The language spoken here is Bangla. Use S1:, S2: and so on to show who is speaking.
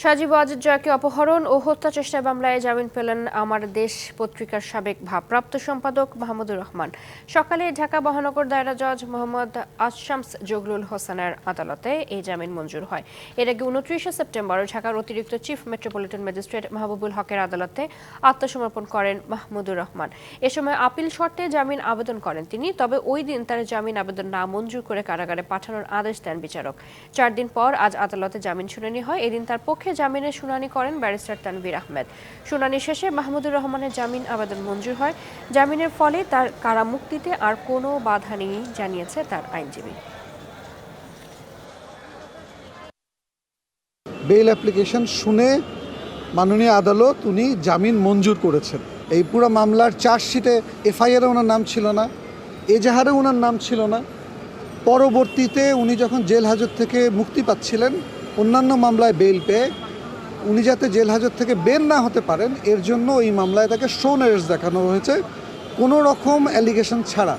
S1: সাজিব জয়কে অপহরণ ও হত্যা চেষ্টার মামলায় জামিন পেলেন আমার দেশ পত্রিকার সাবেক ভারপ্রাপ্ত সম্পাদক মাহমুদুর রহমান। সকালে ঢাকা মহানগর দায়রা জজ মোহাম্মদ আশামস জগলুল হোসেনের আদালতে এই জামিন মঞ্জুর হয়। এর আগে উনত্রিশে সেপ্টেম্বর ঢাকার অতিরিক্ত চিফ মেট্রোপলিটন ম্যাজিস্ট্রেট মাহবুবুল হকের আদালতে আত্মসমর্পণ করেন মাহমুদুর রহমান। এ সময় আপিল শর্তে জামিন আবেদন করেন তিনি, তবে ওই দিন তার জামিন আবেদন না মঞ্জুর করে কারাগারে পাঠানোর আদেশ দেন বিচারক। চার দিন পর আজ আদালতে জামিন শুনানি হয়। এদিন তার পক্ষে জামিনের শুনানি করেন ব্যারিস্টার তানভীর আহমেদ। শুনানি শেষে মাহমুদুর রহমানের জামিন আবেদন মঞ্জুর হয়। জামিনের ফলে তার কারা মুক্তিতে আর কোনো বাধা নেই জানিয়েছে তার আইনজীবী।
S2: বেল অ্যাপ্লিকেশন শুনে মাননীয় আদালত উনি জামিন মঞ্জুর করেছেন। এই পুরো মামলার চার্জশিটে এফআইআরে ওনার নাম ছিল না, এজাহারে ওনার নাম ছিল না। পরবর্তীতে উনি যখন জেল হাজত থেকে মুক্তি পাচ্ছিলেন অন্যান্য মামলায় বেল পেয়ে উনি যাতে জেল হাজত থেকে বের না হতে পারেন, এর জন্য ওই মামলায় তাকে শোন দেখানো হয়েছে। কোনো রকম অ্যালিগেশন ছাড়া।